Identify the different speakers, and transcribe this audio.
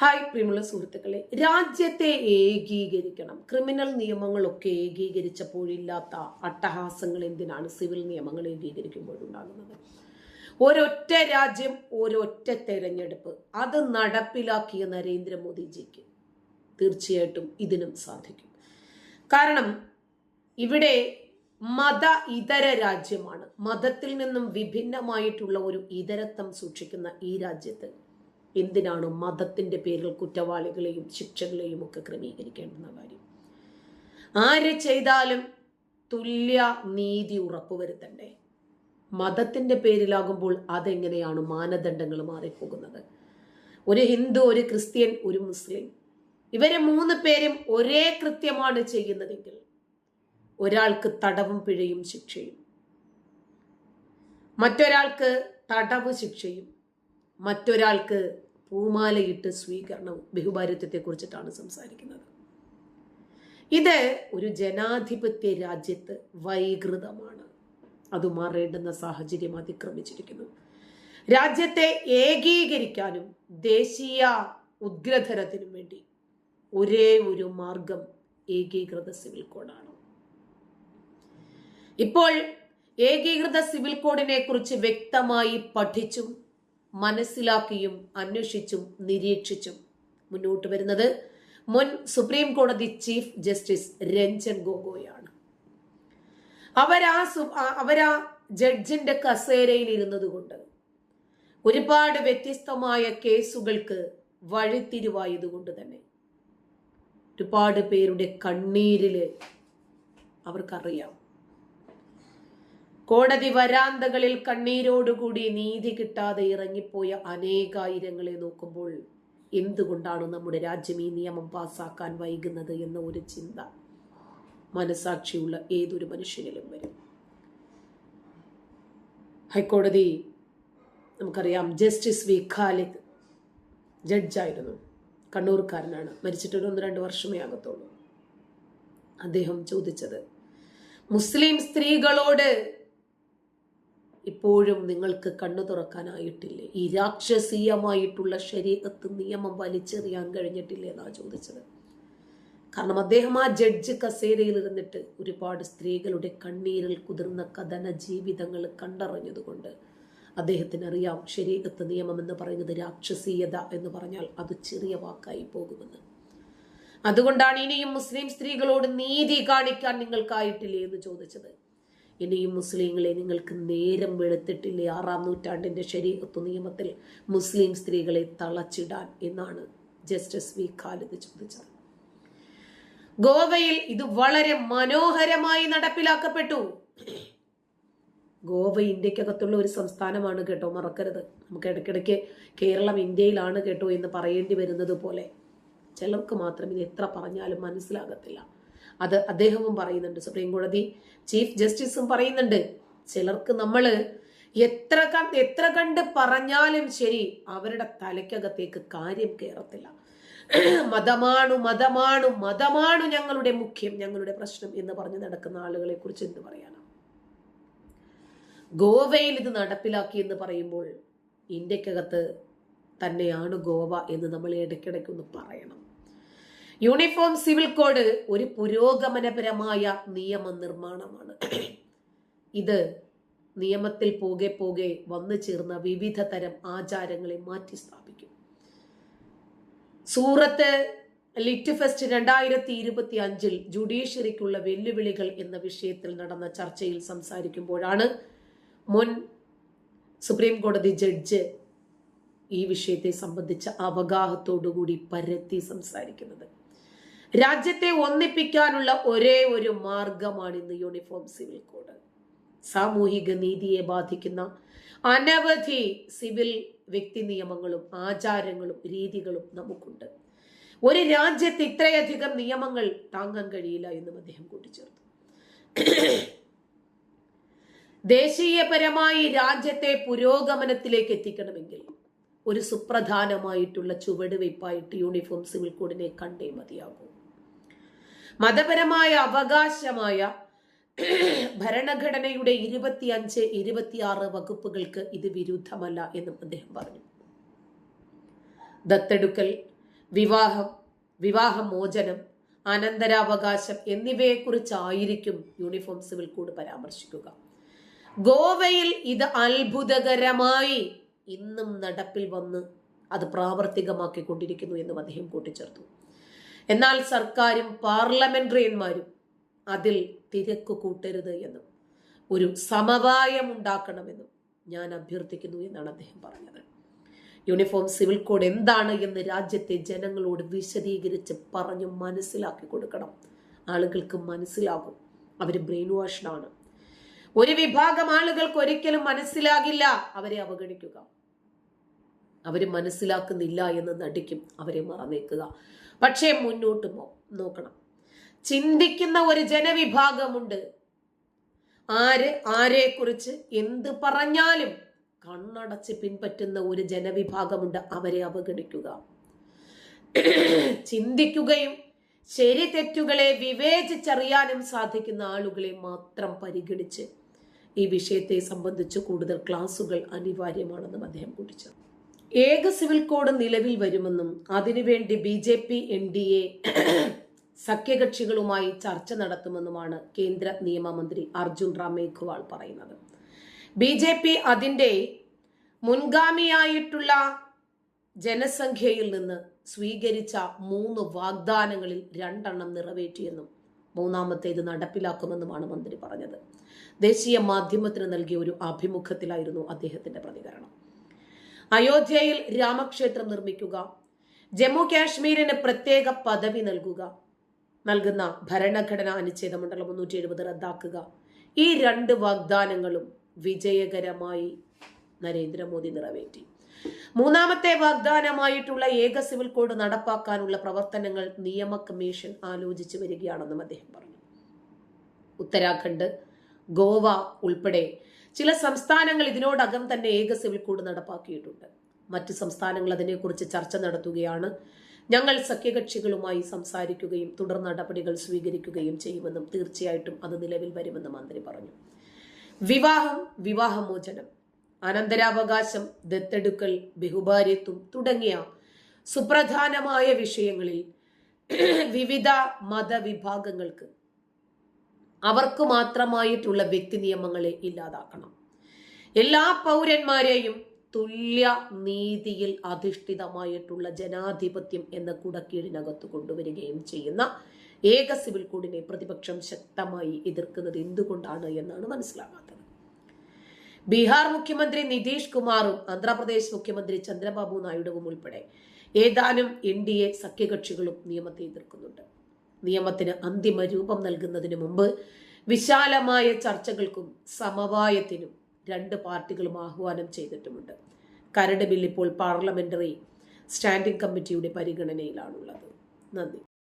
Speaker 1: Hi പ്രിയമുള്ള സുഹൃത്തുക്കളെ. രാജ്യത്തെ ഏകീകരിക്കണം. ക്രിമിനൽ നിയമങ്ങളൊക്കെ ഏകീകരിച്ചപ്പോഴില്ലാത്ത അട്ടഹാസങ്ങൾ എന്തിനാണ് സിവിൽ നിയമങ്ങൾ ഏകീകരിക്കുമ്പോഴുണ്ടാകുന്നത്? ഒരൊറ്റ രാജ്യം ഒരൊറ്റ തെരഞ്ഞെടുപ്പ് അത് നടപ്പിലാക്കിയ നരേന്ദ്രമോദിജിക്ക് തീർച്ചയായിട്ടും ഇതിനും സാധിക്കും. കാരണം ഇവിടെ മത ഇതര രാജ്യമാണ്. മതത്തിൽ നിന്നും വിഭിന്നമായിട്ടുള്ള ഒരു ഇതരത്വം സൂക്ഷിക്കുന്ന ഈ രാജ്യത്ത് എന്തിനാണ് മതത്തിന്റെ പേരിൽ കുറ്റവാളികളെയും ശിക്ഷകളെയും ഒക്കെ ക്രമീകരിക്കേണ്ടുന്ന കാര്യം. ആര് ചെയ്താലും തുല്യ നീതി ഉറപ്പുവരുത്തണ്ടേ മതത്തിന്റെ പേരിലാകുമ്പോൾ അതെങ്ങനെയാണ് മാനദണ്ഡങ്ങൾ മാറിപ്പോകുന്നത്? ഒരു ഹിന്ദു ഒരു ക്രിസ്ത്യൻ ഒരു മുസ്ലിം. ഇവരെ മൂന്ന് പേരും ഒരേ കൃത്യമാണ് ചെയ്യുന്നതെങ്കിൽ ഒരാൾക്ക് തടവും പിഴയും ശിക്ഷയും മറ്റൊരാൾക്ക് തടവ് ശിക്ഷയും മറ്റൊരാൾക്ക് പൂമാലയിട്ട് സ്വീകരണവും ബഹുഭാരിത്വത്തെ കുറിച്ചിട്ടാണ് സംസാരിക്കുന്നത്. ഇത് ഒരു ജനാധിപത്യ രാജ്യത്ത് വൈകൃതമാണ്. അത് മാറേണ്ടുന്ന സാഹചര്യം അതിക്രമിച്ചിരിക്കുന്നു. രാജ്യത്തെ ഏകീകരിക്കാനും ദേശീയ ഉദ്ഗ്രഥനത്തിനും വേണ്ടി ഒരേ ഒരു മാർഗം ഏകീകൃത സിവിൽ കോഡാണ്. ഇപ്പോൾ ഏകീകൃത സിവിൽ കോഡിനെ കുറിച്ച് വ്യക്തമായി പഠിച്ചും മനസ്സിലാക്കിയും അന്വേഷിച്ചും നിരീക്ഷിച്ചും മുന്നോട്ട് വരുന്നത് മുൻ സുപ്രീം കോടതി ചീഫ് ജസ്റ്റിസ് രഞ്ജൻ ഗൊഗോയാണ്. അവരാ അവരാ ജഡ്ജിന്റെ കസേരയിൽ ഇരുന്നത് കൊണ്ട് ഒരുപാട് വ്യത്യസ്തമായ കേസുകൾക്ക് വഴിത്തിരിവായതുകൊണ്ട് തന്നെ ഒരുപാട് പേരുടെ കണ്ണീരിൽ അവർക്കറിയാം കോടതി വരാന്തകളിൽ കണ്ണീരോടുകൂടി നീതി കിട്ടാതെ ഇറങ്ങിപ്പോയ അനേകായിരങ്ങളെ നോക്കുമ്പോൾ എന്തുകൊണ്ടാണ് നമ്മുടെ രാജ്യം ഈ നിയമം പാസ്സാക്കാൻ വൈകുന്നത് എന്ന ഒരു ചിന്ത? മനസാക്ഷിയുള്ള ഏതൊരു മനുഷ്യനിലും വരും. ഹൈക്കോടതി നമുക്കറിയാം ജസ്റ്റിസ് വി. ഖാലിദ് ജഡ്ജായിരുന്നു. കണ്ണൂർക്കാരനാണ്. മരിച്ചിട്ടൊരു ഒന്ന് രണ്ട് വർഷമേ ആകത്തുള്ളൂ. അദ്ദേഹം ചോദിച്ചത് മുസ്ലിം സ്ത്രീകളോട് ഇപ്പോഴും നിങ്ങൾക്ക് കണ്ണു തുറക്കാനായിട്ടില്ലേ? ഈ രാക്ഷസീയമായിട്ടുള്ള ശരീരത്ത് നിയമം വലിച്ചെറിയാൻ കഴിഞ്ഞിട്ടില്ലേ എന്നാ ചോദിച്ചത്. കാരണം അദ്ദേഹം ആ ജഡ്ജ് കസേരയിൽ ഇരുന്നിട്ട് ഒരുപാട് സ്ത്രീകളുടെ കണ്ണീരിൽ കുതിർന്ന കഥന ജീവിതങ്ങൾ കണ്ടറിഞ്ഞതുകൊണ്ട് അദ്ദേഹത്തിന് അറിയാം ശരീരത്ത് നിയമം എന്ന് പറയുന്നത് രാക്ഷസീയത എന്ന് പറഞ്ഞാൽ അത് ചെറിയ വാക്കായി പോകുമെന്ന്. അതുകൊണ്ടാണ് ഇനിയും മുസ്ലിം സ്ത്രീകളോട് നീതി കാണിക്കാൻ നിങ്ങൾക്കായിട്ടില്ലേ എന്ന് ചോദിച്ചത്. ഇനിയും മുസ്ലിങ്ങളെ നിങ്ങൾക്ക് നേരം വെളുത്തിട്ടില്ലേ ആറാം നൂറ്റാണ്ടിന്റെ ശരീരത്വ നിയമത്തിൽ മുസ്ലിം സ്ത്രീകളെ തളച്ചിടാൻ എന്നാണ് ജസ്റ്റിസ് വി. ഖാലിദ് ചോദിച്ചത്. ഗോവയിൽ ഇത് വളരെ മനോഹരമായി നടപ്പിലാക്കപ്പെട്ടു. ഗോവ ഇന്ത്യക്കകത്തുള്ള ഒരു സംസ്ഥാനമാണ് കേട്ടോ മറക്കരുത്. നമുക്ക് ഇടയ്ക്കിടയ്ക്ക് കേരളം ഇന്ത്യയിലാണ് കേട്ടോ എന്ന് പറയേണ്ടി വരുന്നത് പോലെ. ചിലർക്ക് മാത്രം ഇത് എത്ര പറഞ്ഞാലും മനസ്സിലാകത്തില്ല. അത് അദ്ദേഹവും പറയുന്നുണ്ട്. സുപ്രീം കോടതി ചീഫ് ജസ്റ്റിസും പറയുന്നുണ്ട്. ചിലർക്ക് നമ്മൾ എത്ര എത്ര കണ്ട് പറഞ്ഞാലും ശരി അവരുടെ തലയ്ക്കകത്തേക്ക് കാര്യം കയറത്തില്ല മതമാണു മതമാണു മതമാണു ഞങ്ങളുടെ മുഖ്യം ഞങ്ങളുടെ പ്രശ്നം എന്ന് പറഞ്ഞ് നടക്കുന്ന ആളുകളെ കുറിച്ച് എന്ത് പറയാനാണ് ഗോവയിൽ ഇത് നടപ്പിലാക്കി എന്ന് പറയുമ്പോൾ ഇന്ത്യക്കകത്ത് തന്നെയാണ് ഗോവ എന്ന് നമ്മൾ ഇടയ്ക്കിടയ്ക്ക് ഒന്ന് പറയണം. യൂണിഫോം സിവിൽ കോഡ് ഒരു പുരോഗമനപരമായ നിയമനിർമ്മാണമാണ് ഇത് നിയമത്തിൽ പോകെ പോകെ വന്നു ചേർന്ന വിവിധ തരം ആചാരങ്ങളെ മാറ്റി സ്ഥാപിക്കും. സൂറത്ത് ലിറ്റ് ഫെസ്റ്റ് രണ്ടായിരത്തി ഇരുപത്തി അഞ്ചിൽ ജുഡീഷ്യറിക്കുള്ള വെല്ലുവിളികൾ എന്ന വിഷയത്തിൽ നടന്ന ചർച്ചയിൽ സംസാരിക്കുമ്പോഴാണ് മുൻ സുപ്രീം കോടതി ജഡ്ജ് ഈ വിഷയത്തെ സംബന്ധിച്ച അവഗാഹത്തോടുകൂടി പരത്തി സംസാരിക്കുന്നത്. രാജ്യത്തെ ഒന്നിപ്പിക്കാനുള്ള ഒരേ ഒരു മാർഗമാണ് ഇന്ന് യൂണിഫോം സിവിൽ കോഡ്. സാമൂഹിക നീതിയെ ബാധിക്കുന്ന അനവധി സിവിൽ വ്യക്തി നിയമങ്ങളും ആചാരങ്ങളും രീതികളും നമുക്കുണ്ട്. ഒരു രാജ്യത്ത് ഇത്രയധികം നിയമങ്ങൾ താങ്ങാൻ കഴിയില്ല എന്നും അദ്ദേഹം കൂട്ടിച്ചേർത്തു. ദേശീയപരമായി രാജ്യത്തെ പുരോഗമനത്തിലേക്ക് എത്തിക്കണമെങ്കിൽ ഒരു സുപ്രധാനമായിട്ടുള്ള ചുവടുവയ്പായിട്ട് യൂണിഫോം സിവിൽ കോഡിനെ കണ്ടേ മതിയാകൂ. മതപരമായ അവകാശമായ ഭരണഘടനയുടെ ഇരുപത്തിയഞ്ച് ഇരുപത്തിയാറ് വകുപ്പുകൾക്ക് ഇത് വിരുദ്ധമല്ല എന്നും അദ്ദേഹം പറഞ്ഞു. ദത്തെടുക്കൽ വിവാഹം വിവാഹമോചനം അനന്തരാവകാശം എന്നിവയെക്കുറിച്ചായിരിക്കും യൂണിഫോം സിവിൽ കോഡ് പരാമർശിക്കുക. ഗോവയിൽ ഇത് അത്ഭുതകരമായി ഇന്നും നടപ്പിൽ വന്ന് അത് പ്രാവർത്തികമാക്കിക്കൊണ്ടിരിക്കുന്നു എന്നും അദ്ദേഹം കൂട്ടിച്ചേർത്തു. എന്നാൽ സർക്കാരും പാർലമെന്ററിയന്മാരും അതിൽ തിരക്ക് കൂട്ടരുത് എന്നും ഒരു സമവായം ഉണ്ടാക്കണമെന്നും ഞാൻ അഭ്യർത്ഥിക്കുന്നു എന്നാണ് അദ്ദേഹം പറഞ്ഞത്. യൂണിഫോം സിവിൽ കോഡ് എന്താണ് എന്ന് രാജ്യത്തെ ജനങ്ങളോട് വിശദീകരിച്ച് പറഞ്ഞു മനസ്സിലാക്കി കൊടുക്കണം. ആളുകൾക്ക് മനസ്സിലാകും. അവർ ബ്രെയിൻ വാഷ്ഡാണ്. ഒരു വിഭാഗം ആളുകൾക്ക് ഒരിക്കലും മനസ്സിലാകില്ല. അവരെ അവഗണിക്കുക. അവർ മനസ്സിലാക്കുന്നില്ല എന്ന് നടിക്കും. അവരെ മറന്നേക്കുക. പക്ഷേ മുന്നോട്ട് നോക്കണം. ചിന്തിക്കുന്ന ഒരു ജനവിഭാഗമുണ്ട്. ആര് ആരെക്കുറിച്ച് എന്ത് പറഞ്ഞാലും കണ്ണടച്ച് പിൻപറ്റുന്ന ഒരു ജനവിഭാഗമുണ്ട് അവരെ അവഗണിക്കുക. ചിന്തിക്കുകയും ശരി തെറ്റുകളെ വിവേചിച്ചറിയാനും സാധിക്കുന്ന ആളുകളെ മാത്രം പരിഗണിച്ച് ഈ വിഷയത്തെ സംബന്ധിച്ച് കൂടുതൽ ക്ലാസുകൾ അനിവാര്യമാണെന്നും അദ്ദേഹം കൂട്ടിച്ചേർത്തു. ഏക സിവിൽ കോഡ് നിലവിൽ വരുമെന്നും അതിനുവേണ്ടി B J P N D A സഖ്യകക്ഷികളുമായി ചർച്ച നടത്തുമെന്നുമാണ് കേന്ദ്ര നിയമമന്ത്രി അർജുൻ റാം മേഘ്വാൾ പറയുന്നത്. ബി ജെ പി അതിന്റെ മുൻഗാമിയായിട്ടുള്ള ജനസംഖ്യയിൽ നിന്ന് സ്വീകരിച്ച മൂന്ന് വാഗ്ദാനങ്ങളിൽ രണ്ടെണ്ണം നിറവേറ്റിയെന്നും മൂന്നാമത്തേത് നടപ്പിലാക്കുമെന്നുമാണ് മന്ത്രി പറഞ്ഞത്. ദേശീയ മാധ്യമത്തിന് നൽകിയ ഒരു അഭിമുഖത്തിലായിരുന്നു അദ്ദേഹത്തിന്റെ പ്രതികരണം. അയോധ്യയിൽ രാമക്ഷേത്രം നിർമ്മിക്കുക ജമ്മു കാശ്മീരിന് പ്രത്യേക പദവി നൽകുക നൽകുന്ന ഭരണഘടനാ അനുച്ഛേദ മണ്ഡലം മുന്നൂറ്റി എഴുപത് റദ്ദാക്കുക. ഈ രണ്ട് വാഗ്ദാനങ്ങളും വിജയകരമായി നരേന്ദ്രമോദി നിറവേറ്റി. മൂന്നാമത്തെ വാഗ്ദാനമായിട്ടുള്ള ഏക സിവിൽ കോഡ് നടപ്പാക്കാനുള്ള പ്രവർത്തനങ്ങൾ നിയമ കമ്മീഷൻ ആലോചിച്ചു വരികയാണെന്നും അദ്ദേഹം പറഞ്ഞു. ഉത്തരാഖണ്ഡ് ഗോവ ഉൾപ്പെടെ ചില സംസ്ഥാനങ്ങൾ ഇതിനോടകം തന്നെ ഏക സിവിൽ കോഡ് നടപ്പാക്കിയിട്ടുണ്ട്. മറ്റ് സംസ്ഥാനങ്ങൾ അതിനെക്കുറിച്ച് ചർച്ച നടത്തുകയാണ്. ഞങ്ങൾ സഖ്യകക്ഷികളുമായി സംസാരിക്കുകയും തുടർ നടപടികൾ സ്വീകരിക്കുകയും ചെയ്യുമെന്നും തീർച്ചയായിട്ടും അത് നിലവിൽ വരുമെന്ന് മന്ത്രി പറഞ്ഞു. വിവാഹം വിവാഹമോചനം അനന്തരാവകാശം ദത്തെടുക്കൽ ബഹുഭാര്യത്വം തുടങ്ങിയ സുപ്രധാനമായ വിഷയങ്ങളിൽ വിവിധ മതവിഭാഗങ്ങൾക്ക് അവർക്ക് മാത്രമായിട്ടുള്ള വ്യക്തി നിയമങ്ങളെ ഇല്ലാതാക്കണം. എല്ലാ പൗരന്മാരെയും തുല്യ നീതിയിൽ അധിഷ്ഠിതമായിട്ടുള്ള ജനാധിപത്യം എന്ന കുടക്കീഴിനകത്ത് കൊണ്ടുവരികയും ചെയ്യുന്ന ഏക സിവിൽ കോഡിനെ പ്രതിപക്ഷം ശക്തമായി എതിർക്കുന്നത് എന്തുകൊണ്ടാണ് എന്നാണ് മനസ്സിലാകാത്തത്. ബീഹാർ മുഖ്യമന്ത്രി നിതീഷ് കുമാറും ആന്ധ്രാപ്രദേശ് മുഖ്യമന്ത്രി ചന്ദ്രബാബു നായിഡുവും ഉൾപ്പെടെ ഏതാനും എൻ ഡി എ സഖ്യകക്ഷികളും നിയമത്തെ എതിർക്കുന്നുണ്ട്. നിയമത്തിന് അന്തിമ രൂപം നൽകുന്നതിന് മുമ്പ് വിശാലമായ ചർച്ചകൾക്കും സമവായത്തിനും രണ്ട് പാർട്ടികളും ആഹ്വാനം ചെയ്തിട്ടുമുണ്ട്. കരട് ബിൽ ഇപ്പോൾ പാർലമെന്ററി സ്റ്റാൻഡിംഗ് കമ്മിറ്റിയുടെ പരിഗണനയിലാണുള്ളത്. നന്ദി.